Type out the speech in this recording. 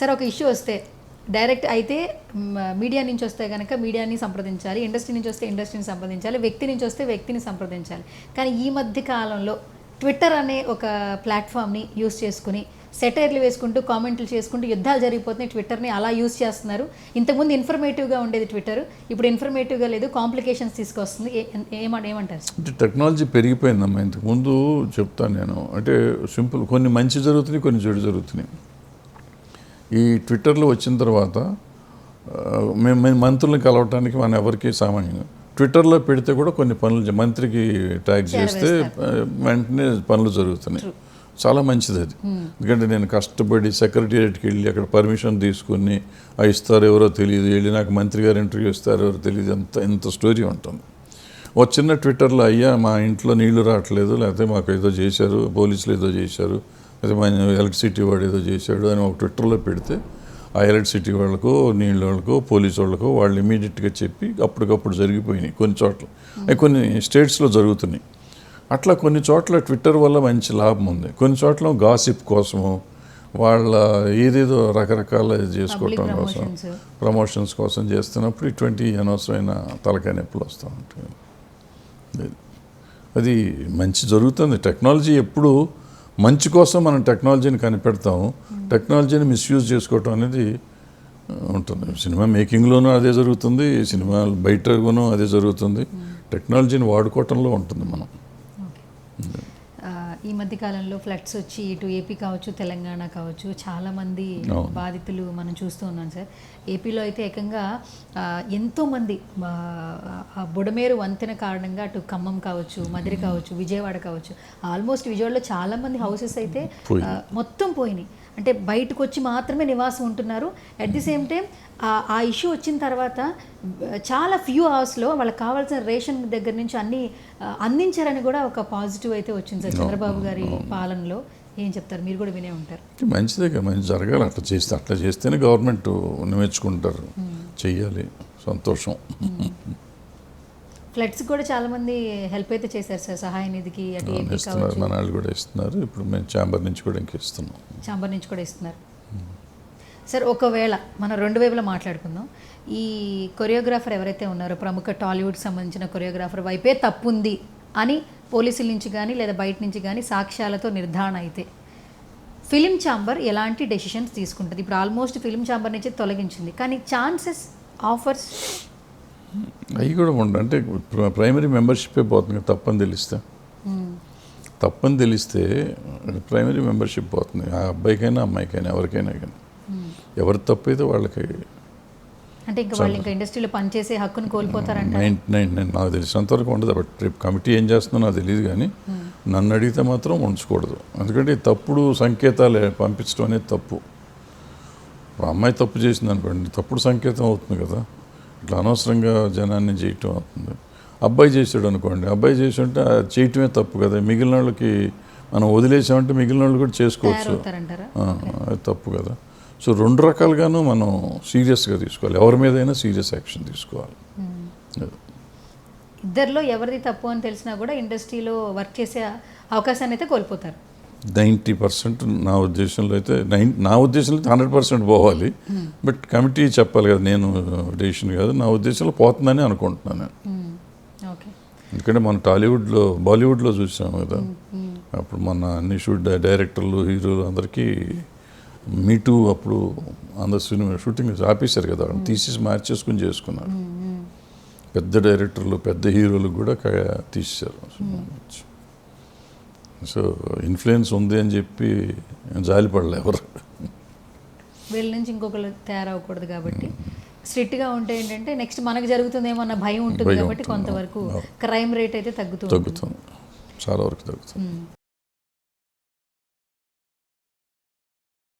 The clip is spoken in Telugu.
సరే ఒక ఇష్యూ వస్తే డైరెక్ట్ అయితే మీడియా నుంచి వస్తే కనుక మీడియాని సంప్రదించాలి ఇండస్ట్రీ నుంచి వస్తే ఇండస్ట్రీని సంప్రదించాలి వ్యక్తి నుంచి వస్తే వ్యక్తిని సంప్రదించాలి. కానీ ఈ మధ్య కాలంలో ట్విట్టర్ అనే ఒక ప్లాట్ఫామ్ని యూస్ చేసుకుని సెటైర్లు వేసుకుంటూ కామెంట్లు చేసుకుంటూ యుద్ధాలు జరిగిపోతున్నాయి. ట్విట్టర్ని అలా యూస్ చేస్తున్నారు. ఇంతకుముందు ఇన్ఫర్మేటివ్గా ఉండేది ట్విట్టర్ ఇప్పుడు ఇన్ఫర్మేటివ్గా లేదు. కాంప్లికేషన్స్ తీసుకొస్తుంది. ఏ- ఏమంటారు అంటే టెక్నాలజీ పెరిగిపోయిందమ్మా. ఇంతకుముందు చెప్తాను నేను. అంటే సింపుల్. కొన్ని మంచి జరుగుతున్నాయి కొన్ని చెడు జరుగుతున్నాయి. ఈ ట్విట్టర్లో వచ్చిన తర్వాత మేము మంత్రులను కలవటానికి మనం ఎవరికి సామాన్యంగా ట్విట్టర్లో పెడితే కూడా కొన్ని పనులు మంత్రికి ట్యాగ్ చేస్తే వెంటనే పనులు జరుగుతున్నాయి. చాలా మంచిది అది. ఎందుకంటే నేను కష్టపడి సెక్రటేరియట్కి వెళ్ళి అక్కడ పర్మిషన్ తీసుకుని ఆ ఇస్తారు ఎవరో తెలియదు వెళ్ళి నాకు మంత్రి గారు ఇంటర్వ్యూ ఇస్తారు ఎవరో తెలియదు ఎంత ఇంత స్టోరీ ఉంటుంది. ఓ చిన్న ట్విట్టర్లో అయ్యా మా ఇంట్లో నీళ్ళు రావట్లేదు లేకపోతే మాకు ఏదో చేశారు పోలీసులు ఏదో చేశారు మా ఎలక్ట్రిసిటీ వాడు ఏదో చేశాడు అని ఒక ట్విట్టర్లో పెడితే ఆ ఎలక్ట్రిసిటీ వాళ్ళకు నీళ్ళ వాళ్ళకు పోలీసు వాళ్ళకు వాళ్ళు ఇమీడియట్గా చెప్పి అప్పటికప్పుడు జరిగిపోయినాయి కొన్ని చోట్ల. అవి కొన్ని స్టేట్స్లో జరుగుతున్నాయి. అట్లా కొన్ని చోట్ల ట్విట్టర్ వల్ల మంచి లాభం ఉంది. కొన్ని చోట్ల గాసిప్ కోసము వాళ్ళ ఏదేదో రకరకాల చేసుకోవటం కోసం. ప్రమోషన్స్ కోసం చేస్తున్నప్పుడు ఇటువంటి అనవసరమైన తలకాయ నొప్పులు వస్తూ ఉంటాయి. అది మంచి జరుగుతుంది. టెక్నాలజీ ఎప్పుడు మంచి కోసం మనం టెక్నాలజీని కనిపెడతాము టెక్నాలజీని మిస్యూజ్ చేసుకోవటం అనేది ఉంటుంది. సినిమా మేకింగ్లోనూ అదే జరుగుతుంది సినిమా బయటను అదే జరుగుతుంది. టెక్నాలజీని వాడుకోవటంలో ఉంటుంది మనం. ఈ మధ్య కాలంలో ఫ్లడ్స్ వచ్చి ఇటు ఏపీ కావచ్చు తెలంగాణ కావచ్చు చాలా మంది. బాధితులు మనం చూస్తూ ఉన్నాం సార్. ఏపీలో అయితే ఏకంగా ఎంతో మంది బుడమేరు వంతెన కారణంగా అటు ఖమ్మం కావచ్చు మదిరి కావచ్చు విజయవాడ కావచ్చు ఆల్మోస్ట్ విజయవాడలో చాలా మంది హౌసెస్ అయితే మొత్తం పోయినాయి. అంటే బయటకు వచ్చి మాత్రమే నివాసం ఉంటున్నారు. అట్ ది సేమ్ టైం ఆ ఇష్యూ వచ్చిన తర్వాత చాలా ఫ్యూ అవర్స్లో వాళ్ళకి కావాల్సిన రేషన్ దగ్గర నుంచి అన్ని అందించారని కూడా ఒక పాజిటివ్ అయితే వచ్చింది సార్. చంద్రబాబు గారి పాలనలో ఏం చెప్తారు? మీరు కూడా వినే ఉంటారు. మంచిదే కదా మంచి జరగాలి. అట్లా చేస్తే అట్లా చేస్తేనే గవర్నమెంట్ మెచ్చుకుంటారు చెయ్యాలి. సంతోషం. ఫ్లడ్స్ కూడా చాలా మంది హెల్ప్ అయితే చేశారు సార్ సహాయ నిధికి అటు ఏపీ ఇస్తున్నారు. కావచ్చు. మన వాళ్ళు కూడా ఇస్తున్నారు. ఇప్పుడు మేము ఛాంబర్ నుంచి కూడా ఇంక ఇస్తున్నాం. చాంబర్ నుంచి కూడా ఇస్తున్నారు. సార్ ఒకవేళ మనం రెండు వైపులా మాట్లాడుకుందాం. ఈ కొరియోగ్రాఫర్ ఎవరైతే ఉన్నారో ప్రముఖ టాలీవుడ్కి సంబంధించిన కొరియోగ్రాఫర్ వైపే తప్పుంది అని పోలీసుల నుంచి కానీ లేదా బయట నుంచి కానీ సాక్ష్యాలతో నిర్ధారణ అయితే ఫిలిం ఛాంబర్ ఎలాంటి డెసిషన్స్ తీసుకుంటుంది? ఇప్పుడు ఆల్మోస్ట్ ఫిలిం ఛాంబర్ నుంచి తొలగించింది. కానీ ఛాన్సెస్ ఆఫర్స్ అవి కూడా ఉండవు అంటే ప్ర- ప్రైమరీ మెంబర్షిప్పే పోతుంది కదా తప్పని తెలిస్తే. తప్పని తెలిస్తే ప్రైమరీ మెంబర్షిప్ పోతుంది. ఆ అబ్బాయికైనా అమ్మాయికైనా ఎవరికైనా కానీ. ఎవరి తప్పు అయితే వాళ్ళకి అంటే ఇంకా వాళ్ళు ఇంకా ఇండస్ట్రీలో పనిచేసే హక్కును కోల్పోతారంట నైన్ నైన్ నైన్. నాకు తెలిసినంత వరకు ఉండదు. బట్ రేపు కమిటీ ఏం చేస్తుందో నాకు తెలియదు కానీ నన్ను అడిగితే మాత్రం ఉంచకూడదు. ఎందుకంటే తప్పుడు సంకేతాలు పంపించడం అనేది తప్పు. అమ్మాయి తప్పు చేసింది అనుకోండి తప్పుడు సంకేతం అవుతుంది కదా. ఇట్లా అనవసరంగా జనాన్ని చేయటం అవుతుంది. అబ్బాయి చేసాడు అనుకోండి అబ్బాయి చేసి ఉంటే చేయటమే తప్పు కదా. మిగిలిన వాళ్ళకి మనం వదిలేసామంటే మిగిలిన వాళ్ళు కూడా చేసుకోవచ్చు. అది తప్పు కదా. సో రెండు రకాలుగాను మనం సీరియస్గా తీసుకోవాలి. ఎవరి మీదైనా సీరియస్ యాక్షన్ తీసుకోవాలి. ఇద్దరిలో ఎవరిది తప్పు అని తెలిసినా కూడా ఇండస్ట్రీలో వర్క్ చేసే అవకాశాన్ని అయితే కోల్పోతారు. నైంటీ పర్సెంట్ నా ఉద్దేశంలో అయితే నైన్ నా ఉద్దేశంలో అయితే హండ్రెడ్ పర్సెంట్ పోవాలి. బట్ కమిటీ చెప్పాలి కదా నేను డెసిషన్ కాదు నా ఉద్దేశంలో పోతుందని అనుకుంటున్నాను ఎందుకంటే మన టాలీవుడ్లో బాలీవుడ్లో చూసాం కదా. అప్పుడు మన అన్ని షూట్ డైరెక్టర్లు హీరోలు అందరికీ మీటూ అప్పుడు అందరు సినిమా షూటింగ్ ఆపేశారు కదా. తీసేసి మార్చేసుకుని చేసుకున్నారు. పెద్ద డైరెక్టర్లు పెద్ద హీరోలు కూడా తీసేశారు. సినిమా సో ఇన్ఫ్లుయెన్స్ ఉంది అని చెప్పి జాలిపడలే ఎవరు వీళ్ళ నుంచి ఇంకొకరు తయారవ్వకూడదు కాబట్టి స్ట్రిక్ట్గా ఉంటే ఏంటంటే నెక్స్ట్ మనకు జరుగుతుందేమో అన్న భయం ఉంటుంది కాబట్టి. కొంతవరకు. క్రైమ్ రేట్ అయితే తగ్గుతూ ఉంటుంది. తగ్గుతుంది చాలా వరకు తగ్గుతుంది.